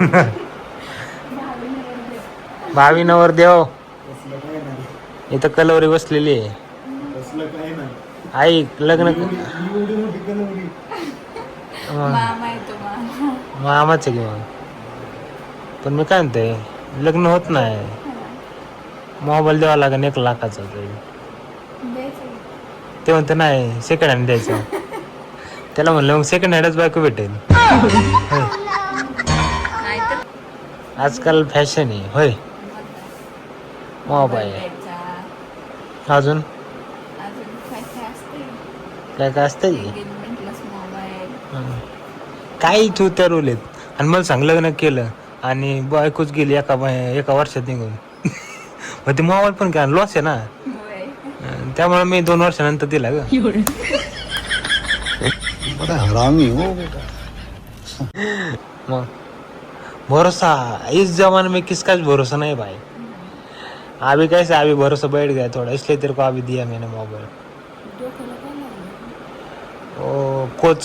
भावी नवर देव इथं कलवरी बसलेली आहे. आई लग्न मामाच आहे मग? पण मी काय म्हणते लग्न होत नाही. मोबाईल द्यावा लागेल एक लाखाचा तरी. ते म्हणते नाही सेकंड हँड द्यायचं. त्याला म्हणलं मग सेकंड हँडच बायको भेटेल. होय. आजकाल फॅशन आहे होय. मोबाईल. अजून? काय काय असते काय की? हं. काही तू आहेत आणि मला सांग लग्न केलं आणि बायकोच गेली एका बाय- एका वर्षात निघून. मग ते मोबाईल पण काय लॉस आहे ना? त्यामुळे मी दोन वर्षानंतर दिला ग. बड़ा हरामी हो. बेटा मग? भरोसा. इस जमाने में किसका भरोसा नहीं भाई. अभी कैसे अभी भरोसा बैठ गया थोड़ा इसलिए तेरे को अभी दिया मैंने मोबाइल ओ coach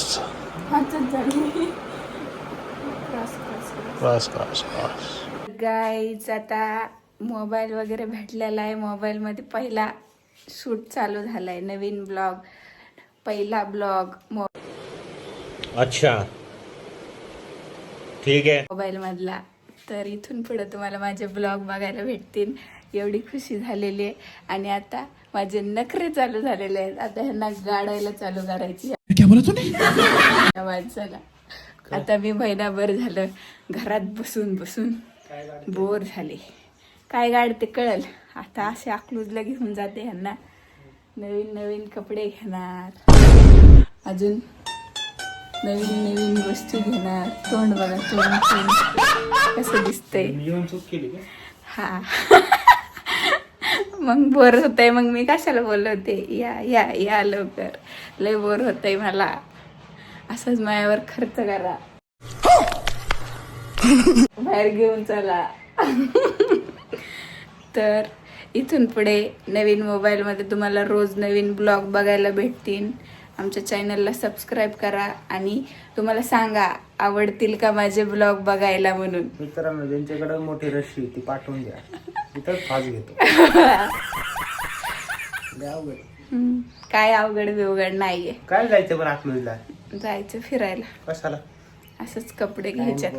cross cross cross cross cross guys आता मोबाईल वगैरे भेटलेला आहे. मोबाईलमध्ये पहिला शूट चालू झाला आहे नवीन ब्लॉग पहिला ब्लॉग अच्छा. ठीक है मोबाईलमधला. तर इथून पुढे तुम्हाला माझे ब्लॉग बघायला भेटतील. एवढी खुशी झालेली आहे. आणि आता माझे नखरे चालू झालेले आहेत. आता ह्यांना गाडायला चालू करायची माणसाला. आता मी महिनाभर झालं घरात बसून बसून बोर झाले. काय गाडते कळल? आता असे अकलूजला घेऊन जाते ह्यांना. नवीन नवीन कपडे घेणार. अजून नवीन नवीन गोष्टी घेणार तोंड बघा तोंड तोंड. कसं दिसतंय. हा. मग बोर होतंय. मग मी कशाला बोलवते या या या लवकर. लय बोर होतंय मला. असंच मायावर खर्च करा. बाहेर घेऊन चला. तर इथून पुढे नवीन मोबाईलमध्ये तुम्हाला रोज नवीन ब्लॉग बघायला भेटतील. आमच्या चॅनलला सबस्क्राईब करा आणि तुम्हाला सांगा आवडतील का माझे ब्लॉग बघायला म्हणून? मित्रांनो ज्यांच्याकडे मोठी रशी ती पाठवून द्या. तिथंच फास घेतो. हम्म, काय अवघड बिवघड नाहीये. काय जायचं पण अकलूजला जायचं फिरायला. कशाला? असंच कपडे घ्यायचे.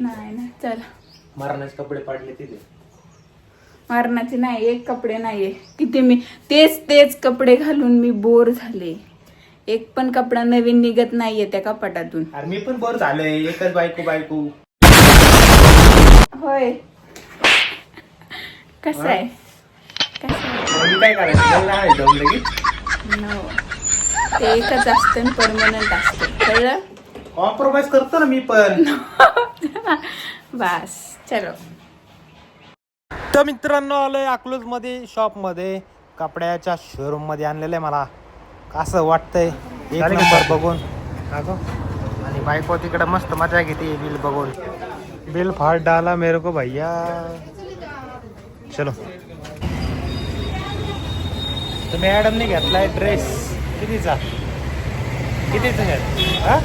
नाही ना चला. मारण्याचे कपडे पाडले तिथे. मारणाचे नाही एक कपडे नाहीये. किती मी तेच तेच कपडे घालून मी बोर झाले. एक पण कपडा नवीन निघत नाहीये त्या कपाटातून. अरे मी पण बोर झालोय एकच बायको बायको. होय. कसं आहे? कसं आहे? मी काय करायचं? मला नाही जाऊन लगेच. No. ते एकच असतं परमनंट असतं. कळलं? कॉम्प्रोमाइज करतो ना मी पण. बस चलो. तर मित्रांनो आलोय अकलूजमध्ये शॉपमध्ये कपड्याच्या शोरूममध्ये आणलेलं आहे मला. असं वाटतंय. एक नंबर बघून. अगं आणि बायको तिकडे मस्त मजा घेते बिल बघून. बिल फाड़ डाला मेरे को भैया. चलो. तर मॅडमने घेतलाय ड्रेस. कितीचा? कितीचा घेत हा?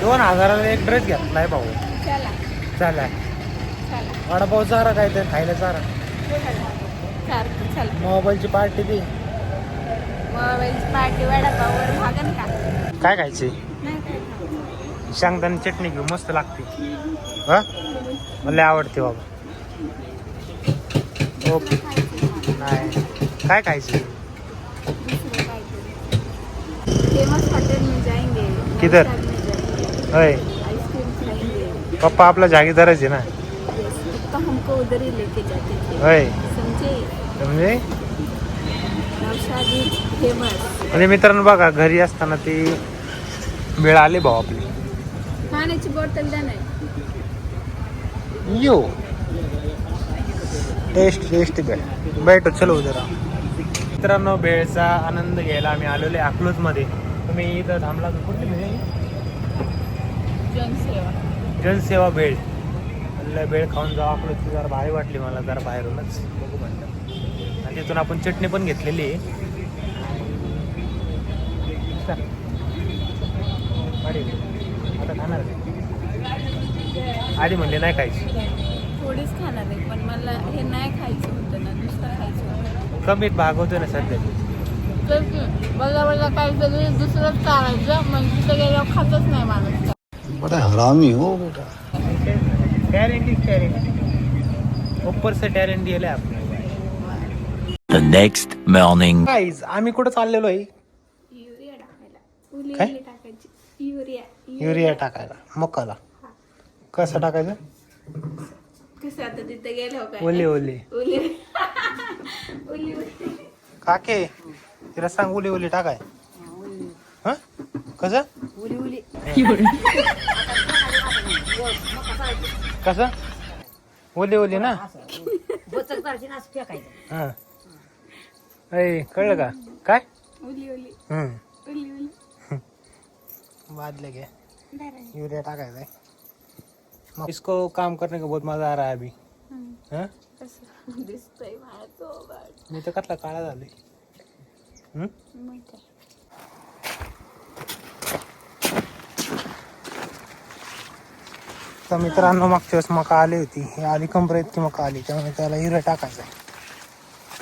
दोन हजाराला एक ड्रेस घेतलाय भाऊ. चला. चला. चला. वडापाव चारा काय ते खायला चारा. सारखं मोबाईलची पार्टी ती मोबाईलची पार्टी वडापाववर भागन का? काय खायची नाही काय खाऊ. शेंगदाणे चटणी घेऊ मस्त लागते. हा? मला लय आवडते बाबा. ओके. नाही. काय खायची? दुसरं काहीतरी. फेमस हॉटेल में. जाएंगे किधर? होय. आइसक्रीम खाएंगे पप्पा आपला जागीरदारच आहे ना? Yes, पप्पा हमको उधर ही लेके जाते थे होय. समझे म्हणजे? म्हणजे मित्रांनो बघा घरी असताना ती वेळ आली भाऊ आपली. पाण्याची बॉटल द्या नाही यो. टेस्ट टेस्ट बेळ बैठो चलो जरा. मित्रांनो बेळचा आनंद घ्यायला आम्ही आलेलो आहे अकलूजमध्ये. तुम्ही इथं थांबला तर कुठली म्हणजे जनसेवा. जनसेवा भेळ. म्हणलं भेळ खाऊन जाऊ अकलूजची जरा भारी वाटली मला जरा बाहेरूनच. बघू म्हणलं आणि तिथून आपण चटणी पण घेतलेली आहे. आता खाणार आहे. आधी म्हणले नाही खायची. थोडीच खाणार आहे पण मला हे नाही खायचं होतं ना दुसरं खायचं होतं. कमीत भागवतो ना सध्या. तर की मला मला काहीतरी दुसरंच चालायचं मग तिथं गेल्यावर खातच नाही माणूस. बड़ा हरामी हो बेटा. ऊपर से टॅरेंटी आले आपल्याला The next morning. गाईज आम्ही कुठं चाललेलो आहे? युरिया टाकायला उली काय? उली टाकायची युरिया युरिया टाकायला मकाला. कसं टाकायचं? कसं आता तिथं गेलो काय? ओले ओले. उली उली उली काके तिला सांग ओले ओले टाकाय. हा? कसं? कसं? ओले ओले ना? हा. ऐ कळलं का? काय? हम्म. उली उली. बादले के यूरिया टाकायचा है मग इसको काम करने का बहुत मजा आ रहा है अभी. हाँ? कसं दिसतंय मला तो बट मी तर कसला काळा झालोय. हम्म? मग काय? तर मित्रांनो मागच्या वेळेस मका आली होती. ही आली कंबर इतकी मका आली. त्यामुळे त्याला युरिया टाकायचा आहे.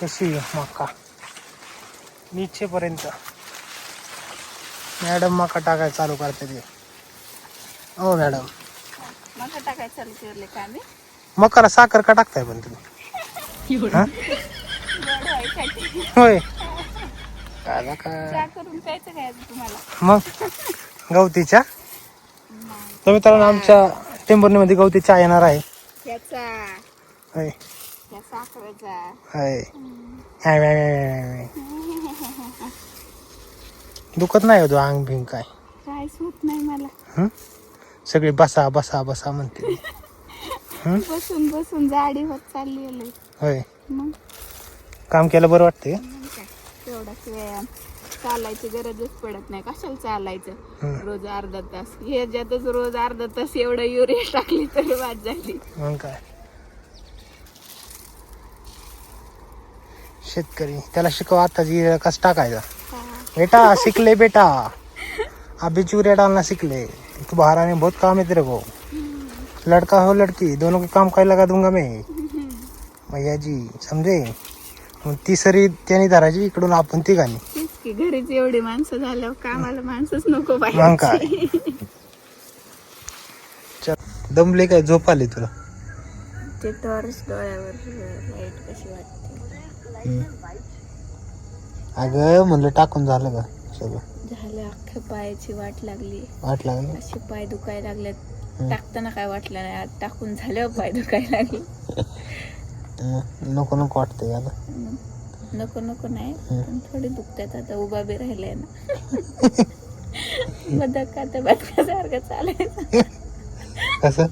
कशी आहे मका? नीचेपर्यंत. मॅडम मका टाकायला चालू करते ते. हो मॅडम. मग टाकायचं चालू केले का मी मकाला साखर का टाकताय पण तुम्ही? हा? होय. काय काय चहा करून प्यायचं काय तुम्हाला? मग? गवतीच्या तर मित्रांनो आमच्या टेंभुर्णीमध्ये गवती चहा येणार आहे. याचा. होय. या साखरेचा. होय. हाय, हाय, हाय, हाय. दुखत नाही होतो अंग भिंग काय? काहीच होत नाही मला. हं? सगळे बसा बसा बसा म्हणते. बसून बसून जाडी होत चालली आहे लई. होय. मग? काम केलं बरं वाटतंय? मग काय? तेवढाच व्यायाम. चालायची गरजच पडत नाही. कशाला चालायचं. रोज अर्धा तास. ह्याच्यातच रोज अर्धा तास एवढं युरिया टाकली तरी वाद झाली. मग काय? शेतकरी त्याला शिकव आता कसं टाकायचं? का? बेटा सीख ले बेटा. अभी चूरिया डालना सीख ले तू बाहर आने में बहुत काम है तेरे को. लड़का हो लड़की दोनों के काम काय लगा दूंगा मैं? भैया जी समजे मग ती सरी त्याने धरायची इकडून आपण तेच की घरीच एवढी माणसं झाल्यावर कामाला माणसंच नको मग काय? चल, दमले काय? झोप आली तुला. ते टॉर्च डोळ्यावर लाइट कशी वाटते? अगं म्हणलं टाकून झालं का सगळं? झालं अख्ख्या पायाची वाट लागली. वाट लागली? असे पाय दुखायला लागलेत. टाकताना काय वाटलं नाही. आज टाकून झाल्यावर पाय दुखायला लागले. नको नको वाटतंय आता नको नको नाही. पण थोडे दुखतात. आता उभा बी राहिलाय ना. बदक आता बदकासारखं चालायचं कसं?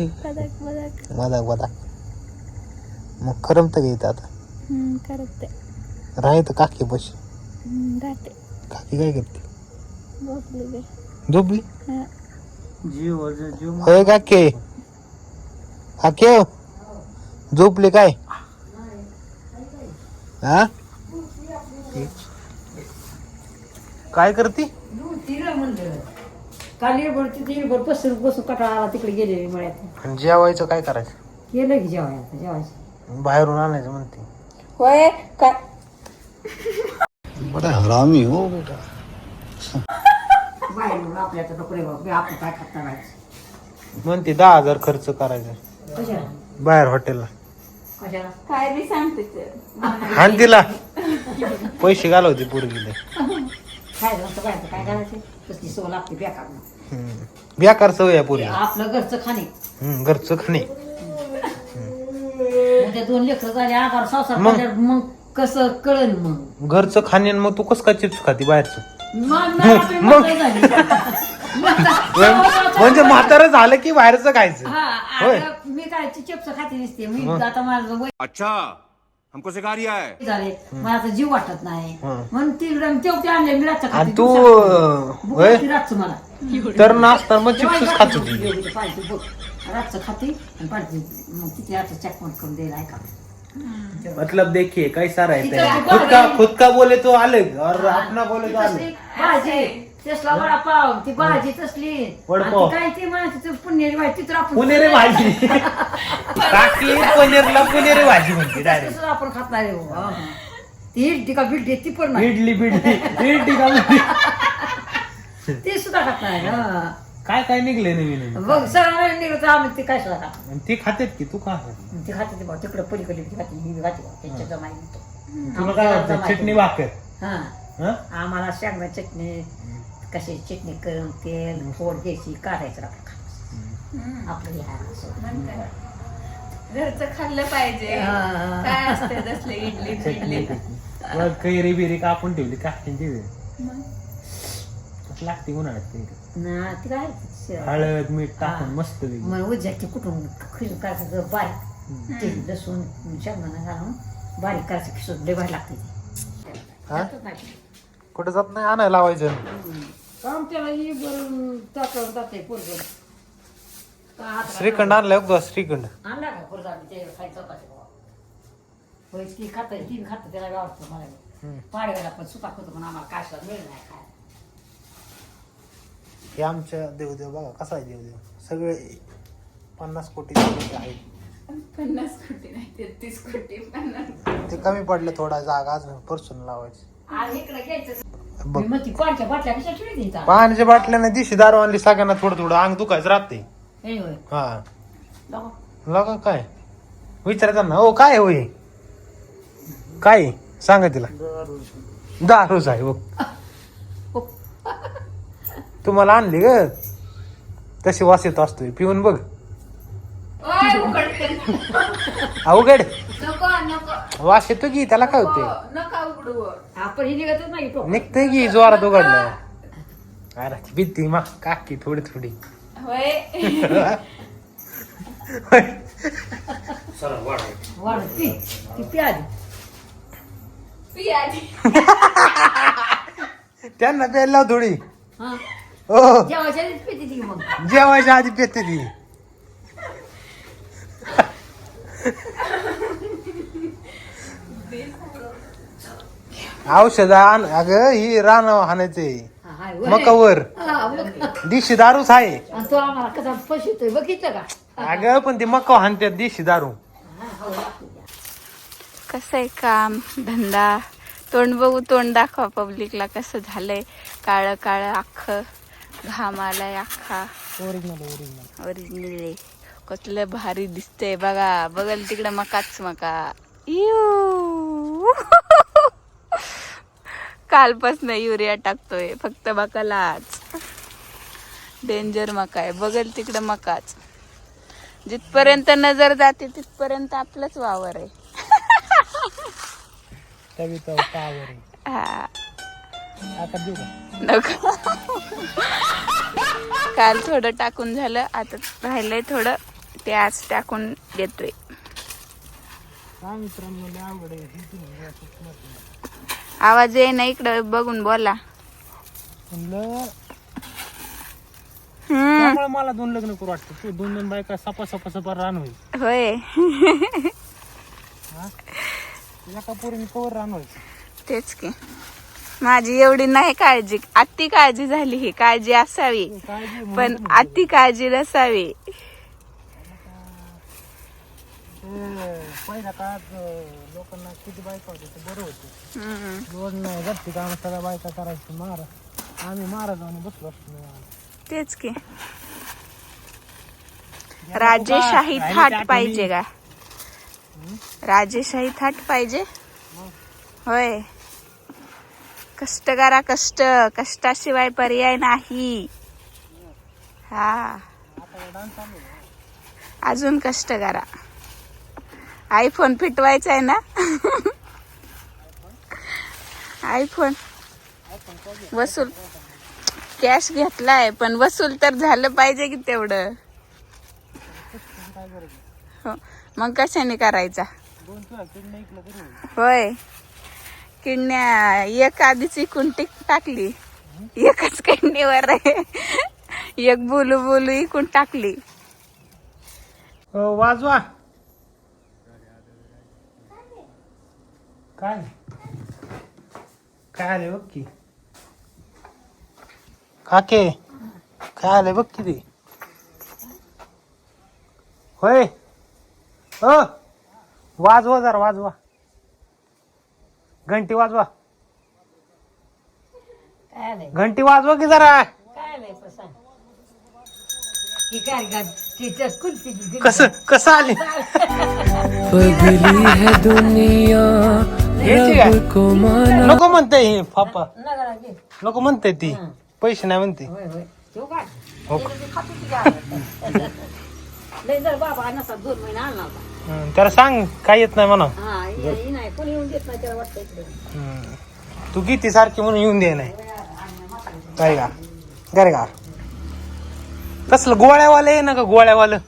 बदक बदक मजाक मजाक मग करमत घेत आता? हम्म, करत ते राहत काकी बस राहते. काकी काय करते? झोपली झोपली? हा. होय काके. काके झोपले काय? हा? काय करते? काल येळभर तिथे येळभर बसून बसून कटाळा आला तिकडे गेले मळ्यात जेवायचं काय करायचं? गेलं की जेवायचं जेवायचं. बाहेरून आणायचं म्हणते. होय काय बड़ा हरामी हो बेटा. बाहेर बघ आपण काय खाता म्हणते दहा हजार खर्च करायचा. कशाला? बाहेर हॉटेलला. कशाला? काय सांगते तिला. पैसे घालवते पोरगीले. नसतं काय काय करायचं? कसली सवय लागते बेकार हम्म. बेकार सवय आहे पोरगी. आपलं घरचं खाणे. हम्म, घरचं खाणे. म्हणजे दोन लेकरं झाले संसार मग कसं कळन मग? घरचं खाणे मग तू कसं काय चिप्स खाती बाहेरचं? मग झाली. म्हणजे म्हातारं झालं की बाहेरचं खायचं. हा होय. मी काय चिप्स खाते दिसते मी आता माझं वय अच्छा हमको सिखा रिया है झाले मला आता जीव वाटत नाही. हं. म्हणून ती तेवढे आणले मी रातचं आणि खाते तू होय? मला. तर नाचता मग चिप्सच खात होती पाहिजे बघ. खाते आणि पाहिजे मग किती चॅकपॉइंट करून द्यायला ऐका मतलब देखिए कैसा रहता है खुद का खुद का बोले तो अलग और अपना बोले तो अलग। भाजी तसला वडापाव ती भाजी तसली। वडापाव. काय ती पुणेरी भाजी तर आपण पुणेरी भाजी. काकी पनीरला पुणेरी भाजी म्हणते डायरेक्ट आपण खात नाही. ती इडली का बिडली ती पण इडली बिडली. इडली का बिडली? ती सुद्धा खात नाही. काय काय निघले नवीन? बघ सगळं निघत आम्ही ती काय नाही. आणि ते खातेत की तू का खात? ती खाते ती भाऊ तिकडे पलीकडे ती खाते मी बी खाते भाऊ त्यांच्या जमाई तुला काय वाटतं चटणी भाकर? हा. हं? आम्हाला शेंगदा चटणी कशी चटणी करून तेल फोड घ्यायची काढायचं आपण खायचं. आपलं हे आहे असं. घरचं खाल्लं पाहिजे. हा. काय असते तसले इडली चटणी बिडली बघ, कैरी बिरी कापून ठेवली काकीन तिथे कसं लागते उन्हाळ्यात ना ती काय हळद मीठ टाकून हा. मस्त वेगळी. मग उज्याची कुठून खिसून करायचं बारीक ते लसूण शेंगदाणा घालून बारीक करायचं खिसून लय भारी लागते ती. हा? कुठं जात नाही आणायला लावायचं काम त्याला ही बरं टाकून जाते पोरगं. का हात श्रीखंड आणलाय बघ श्रीखंड आणला का पोरगा मी ते खायचं होता ते बाबा. होय ती खात ती खात त्याला आवडतं मला पाडव्याला पण सुका होतो पण आम्हाला काय मिळेल नाही खायला हे आमच्या देवदेव बघा कसा आहे देवदेव? सगळे पन्नास कोटी देवदेव आहेत. पन्नास कोटी नाही तेहतीस कोटी पन्नास ते कमी पडले थोडा जागा अजून परसून लावायची. आणि इकडे घ्यायचं बघ. मी मग ती पाण्याच्या बाटल्या कशा ठेवली तिथं पाण्याच्या बाटल्याने दिशी दारू आणली सगळ्यांना थोडं थोडं अंग दुखायचं राहते. हे होय. हा. लगा काय? विचारायचं ना हो काय होय काय सांगा तिला. दारूच आहे बघ तुम्हाला आणली ग. तशी वास येत असतोय. पिऊन बघ. ओय, उघडते. अवघड. नको नको. वास येतो की त्याला काय होते नका उघडू. आपण ही निघतच नाही निघतंय की जोरात उघडलं? अरे भीती मा काकी थोडी थोडी. होय. पी आधी त्यांना प्यायला लाव थोडी. हा. हो जेवायच्या आधीच पिते ती मग. जेवायच्या आधी पेते ती. औषध आण अगं ही रान हाणायचे. हा, हाय, होय. मकावर हा, मग. दिशी दारूच आहे. आणि तो आम्हाला कसा फसवतोय बघितलं का? अगं पण ती मका हाणतात दिशी दारू. कसं आहे काम धंदा? तोंड बघू तोंड दाखवा पब्लिकला कसं झालंय. काळं काळं अख्खं. घाम आलाय अख्खा ओरिजिनल कसलं भारी दिसतंय बघा. बघल तिकडे मकाच मका. इऊ. कालपासनं युरिया टाकतोय. फक्त मकालाच. डेंजर मका आहे. बघल तिकडे मकाच. जिथपर्यंत नजर जाते तिथपर्यंत आपलंच वावर आहे. आहे. हा. आता देऊ का? नको. काल थोडं टाकून झालं आता राहिलंय थोडं. ते आज टाकून देतोय. हा मित्रांनो लय अवघड आहे. आवाज ये ना इकडं बघून बोला. म्हणलं हम्म. त्यामुळे मला दोन लग्न करू वाटतं. तू दोन दोन बायका सपा सपा सपा रान होईल. होय. तुला का पोरीने कवर रान व्हायचं. तेच की. माझी एवढी नाही काळजी. अति काळजी झाली ही काळजी असावी. पण. अति काळजी नसावी. पहिल्या काळात लोकांना किती बायका होते ते बरं होते. हम्म. लोड नाही घरची काम सगळ्या बायका करायची मारा. आम्ही बसलो असतो. तेच की. राजेशाही थाट पाहिजे का? राजेशाही थाट पाहिजे? होय. कष्ट करा कष्ट. कष्टाशिवाय पर्याय नाही. हा. अजून कष्ट करा. आयफोन फिटवायचा आहे ना? आयफोन वसूल. कॅश घेतलाय पण वसूल तर झालं पाहिजे की तेवढं. हो. मग कशाने करायचा? होय. किडण्या एक आधीच इकून टिक टाकली. एकच किडणीवर आहे. एक बोलू बोलू इकून टाकली. वाजवा. काय? काय आले बघ की? काके काय आले बघ किती होय. हो वाजवा जरा वाजवा. घंटी वाजवा. काय आलंय घंटी वाजवा की जरा. काय आलंय प्रसाद ही काय गा ती तर कुलती की गं. कस कसं आली? बदली है दुनिया घ्यायची काय? रब को माना. नको म्हणते हे ना घे. नको म्हणते ती. पैसे नाही म्हणते. होय होय. ठेवू काय हो. तिला ते खातो की काय? लय जर बाबा नसा दोन महिने आणला होता त्याला सांग काय येत नाही म्हणा. हा नाही कोणी येऊन देत नाही त्याला वाटतं इकडे. तू किती सारखी म्हणून येऊन दे नाही. काय का गरे का कसलं गोळ्यावालं आहे ना का गोळ्यावालं?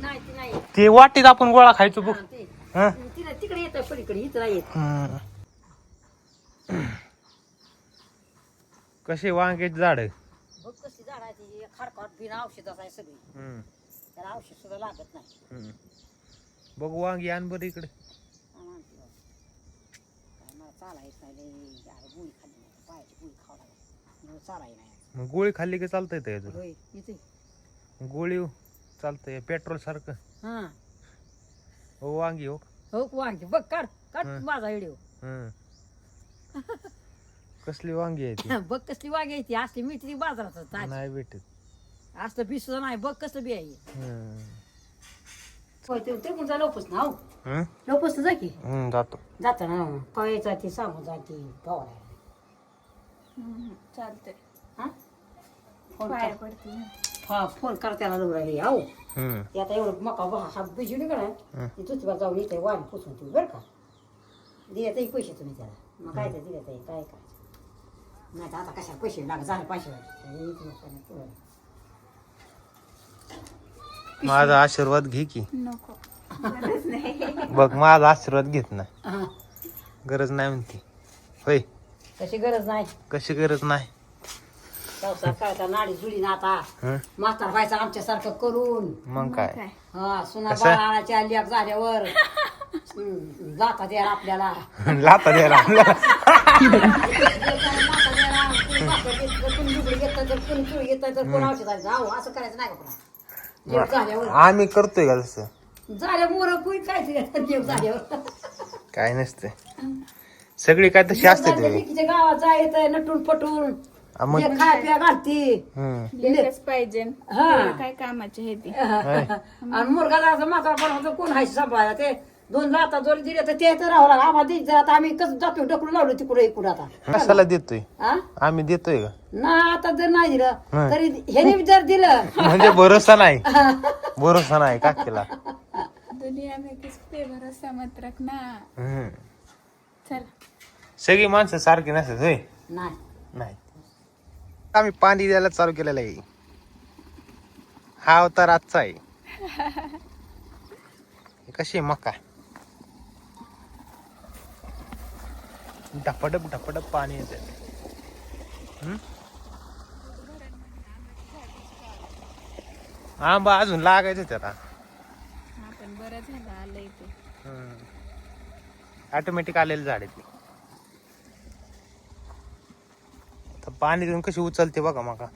नाही ती नाही ते वाटीत आपण गोळा खायचो बघ. हा, ते. हं? तिला तिकडे येत पलीकडे इथं नाही येत. हं. कसे वांग्याचे झाड? बघ कशी झाडाची खारखाट बिना औषधाचं आहे सगळी. त्याला औषध सुद्धा लागत नाही. बघ वांगी आण बरं इकडे. हा, मग गोळी खाल्ली की चालतंय ते गोळी चालतंय पेट्रोल सारखं. हा हो वांगी हो. हो वांगी. बघ काढ काढ हं. माझा व्हिडिओ हं. कसली वांगी आहे ती? बघ कसली वांगी आहे ती. असली मिठी बाजारात. नाही भेटत. असलं बी सुद्धा नाही. बघ कसलं बी आहे. हं. होय ते ते पण जा लोपस ना हो. हं? लोपस जा की. हं, जातो. जाता ना कळे जाते सांगून जाते पवायला चालतंय. हा? फोन कर. पडते हा फोन कर त्याला लोक राहिले हो हं. ते आता एवढं मका बघा हा बिजली का नाही ती दुसऱ्या जाऊन येते वाणी पुसून ठेवू बरं का? दिले तरी पैसे तुम्ही त्याला. मग काय ते दिले तरी काय करायचं? नाही तर आता कशाला पैसे? लाग झाले पैसे माझा आशीर्वाद घे की. नको. गरज नाही. बघ माझा आशीर्वाद घेत हा गरज नाही म्हणते. होय. तशी गरज नाही. कशी गरज नाही? संसार करायचा नाडी जुडी ना आता. हं? म्हातार व्हायचं आमच्यासारखं करून. मग काय? हा सुना कसं? बाळाच्या लेख झाल्यावर. हम्म, जाता द्या आपल्याला. लाता द्यायला. कोणी तर कोणी चुळी घेतलं तर कोण औषध आलं असं करायचं नाही का पुन्हा झाल्यावर. आम्ही करतोय का तसं? झाल्या मोर कोणी काय झाल्यावर. काय नसते सगळी काय तशी असते ते. लेकीच्या गावात जायचं नटून पटून आ, मग लेक खाय प्या घालती. पाहिजे. हा. काय कामाचे हे ती. आणि मुलगा जायचं म्हातारा पण कोण हायचं सांभाळायला ते? दोन लाता जोरी दिले तर ते तर राहावं लागलं. आम्हाला दिली आता आम्ही कसं जातो ढकलून लावलो तिकडे इकडे आता. कशाला देतोय? हा आम्ही देतोय का? ना आता जर नाही दिलं हं. तरी ह्याने जर दिलं. म्हणजे भरोसा नाही. भरोसा नाही काकीला दुनिया में किस पे भरोसा मत रखना? हं. चल. सगळी माणसं सारखी नसतात होय? नाही. नाही. आम्ही पाणी द्यायला चालू केलेलं आहे. हा अवतार आजचा आहे. हे कशी आहे मका? ढपडप ढपडप पाणी येते. हं? आंबा अजून लागायचं त्याला. ऑटोमॅटिक आलेलं झाड आहे पाणी देऊन कशी उचलते बघा मका.